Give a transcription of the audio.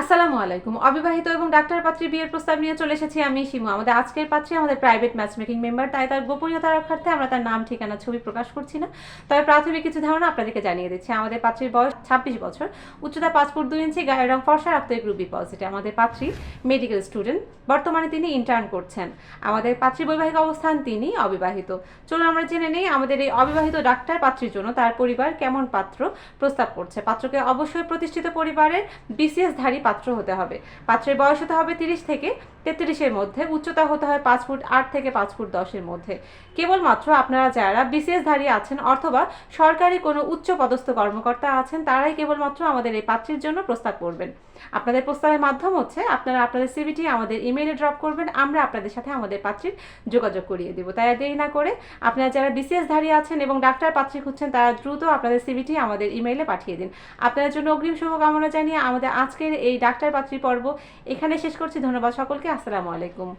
আসসালামু আলাইকুম। অবিবাহিত এবং ডাক্তার পাত্রী বিয়ের প্রস্তাব নিয়ে চলে এসেছি আমি শিমু। আমাদের আজকের পাত্রী আমাদের প্রাইভেট ম্যাচমেকিং মেম্বার তাই তার গোপনীয়তা রক্ষার্থে আমরা তার নাম, ঠিকানা, ছবি প্রকাশ করছি না। তবে প্রাথমিক কিছু ধারণা আপনাদেরকে জানিয়ে দিচ্ছি। আমাদের পাত্রীর বয়স ছাব্বিশ বছর। উচ্চতা পাঁচ ফুট দুই ইঞ্চি, গায়ের রং ফর্সা, রক্ত গ্রুপ বি পজিটিভ আমাদের পাত্রী মেডিকেল স্টুডেন্ট বর্তমানে তিনি ইন্টার্ন করছেন। আমাদের পাত্রী বৈবাহিক অবস্থান তিনি অবিবাহিত। চলুন আমরা জেনে নেই আমাদের এই অবিবাহিত ডাক্তার পাত্রীর জন্য তার পরিবার কেমন পাত্র প্রস্তাব করছে। পাত্রকে অবশ্যই প্রতিষ্ঠিত পরিবারের বিসিএস ধারী পাত্র হতে হবে। পাত্রের বয়স হতে হবে তিরিশ থেকে তেত্রিশের মধ্যে, উচ্চতা হতে হয় পাঁচ ফুট আট থেকে পাঁচ ফুট দশের মধ্যে। কেবলমাত্র আপনারা যারা বিসিএস ধারী আছেন অথবা সরকারি কোনো উচ্চ পদস্থ কর্মকর্তা আছেন, তারাই কেবলমাত্র আমাদের এই পাত্রীর জন্য প্রস্তাব করবেন। আপনাদের প্রস্তাবের মাধ্যম হচ্ছে আপনারা আপনাদের সিভিটি আমাদের ইমেইলে ড্রপ করবেন, আমরা আপনাদের সাথে আমাদের পাত্রীর যোগাযোগ করিয়ে দেবো। তাই দেরি না করে আপনারা যারা বিসিএস ধারী আছেন এবং ডাক্তার পাত্রী খুঁজছেন, তারা দ্রুত আপনাদের সিভিটি আমাদের ইমেইলে পাঠিয়ে দিন। আপনাদের জন্য অগ্রিম শুভকামনা জানিয়ে আমাদের আজকের এই ডাক্তার পাত্রী পর্ব এখানে শেষ করছি। ধন্যবাদ সকলকে। আসসালামু আলাইকুম।